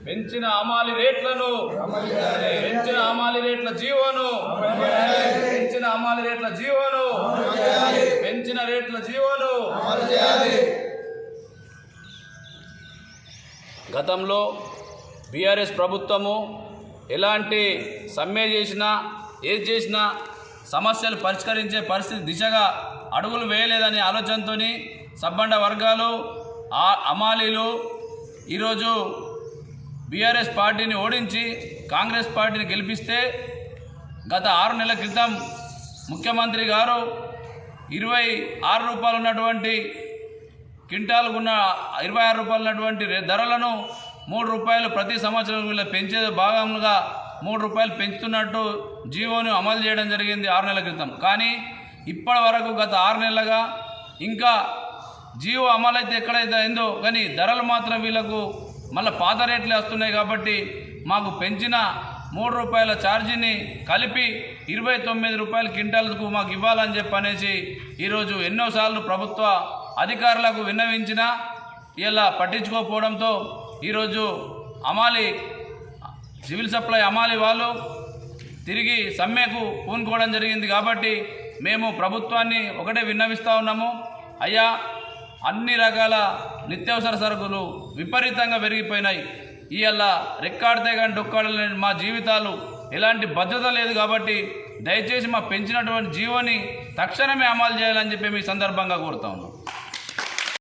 పెంచిన అమాలి రేట్లను పెంచిన అమాలి రేట్ల జీవోను పెంచిన అమాలి రేట్ల జీవోను పెంచిన రేట్ల జీవోను. గతంలో బీఆర్ఎస్ ప్రభుత్వము ఎలాంటి సమ్మె చేసినా ఏది చేసినా సమస్యలు పరిష్కరించే పరిస్థితి దిశగా అడుగులు వేయలేదనే ఆలోచనతో సబ్బండ వర్గాలు అమాలీలు ఈరోజు బీఆర్ఎస్ పార్టీని ఓడించి కాంగ్రెస్ పార్టీని గెలిపిస్తే గత ఆరు నెలల క్రితం ముఖ్యమంత్రి గారు ఇరవై ఆరు రూపాయలు ఉన్నటువంటి క్వింటాల్కు ఉన్న ఇరవై ఆరు రూపాయలు ఉన్నటువంటి ధరలను మూడు రూపాయలు ప్రతి సంవత్సరం వీళ్ళ పెంచే భాగంగా మూడు రూపాయలు పెంచుతున్నట్టు జీవోను అమలు చేయడం జరిగింది ఆరు నెలల క్రితం. కానీ ఇప్పటి వరకు గత ఆరు నెలలుగా ఇంకా జీవో అమలైతే ఎక్కడైతే అయిందో కానీ ధరలు మాత్రం వీళ్ళకు మళ్ళీ పాత రేట్లు వస్తున్నాయి కాబట్టి మాకు పెంచిన మూడు రూపాయల ఛార్జీని కలిపి ఇరవై తొమ్మిది రూపాయల క్వింటాల్కు మాకు ఇవ్వాలని చెప్పి అనేసి ఈరోజు ఎన్నోసార్లు ప్రభుత్వ అధికారులకు విన్నవించినా ఇలా పట్టించుకోకపోవడంతో ఈరోజు అమాలి సివిల్ సప్లై అమాలి వాళ్ళు తిరిగి సమ్మెకు పూనుకోవడం జరిగింది కాబట్టి మేము ప్రభుత్వాన్ని ఒకటే విన్నవిస్తూ ఉన్నాము. అయ్యా అన్ని రకాల నిత్యావసర సరుకులు విపరీతంగా పెరిగిపోయినాయి. ఇవాళ రెక్కాడితే కానీ డొక్కాడలేని మా జీవితాలు ఎలాంటి భద్రత లేదు కాబట్టి దయచేసి మా పెంచినటువంటి జీవోని తక్షణమే అమలు చేయాలని చెప్పి మీ సందర్భంగా కోరుతా ఉన్నాం.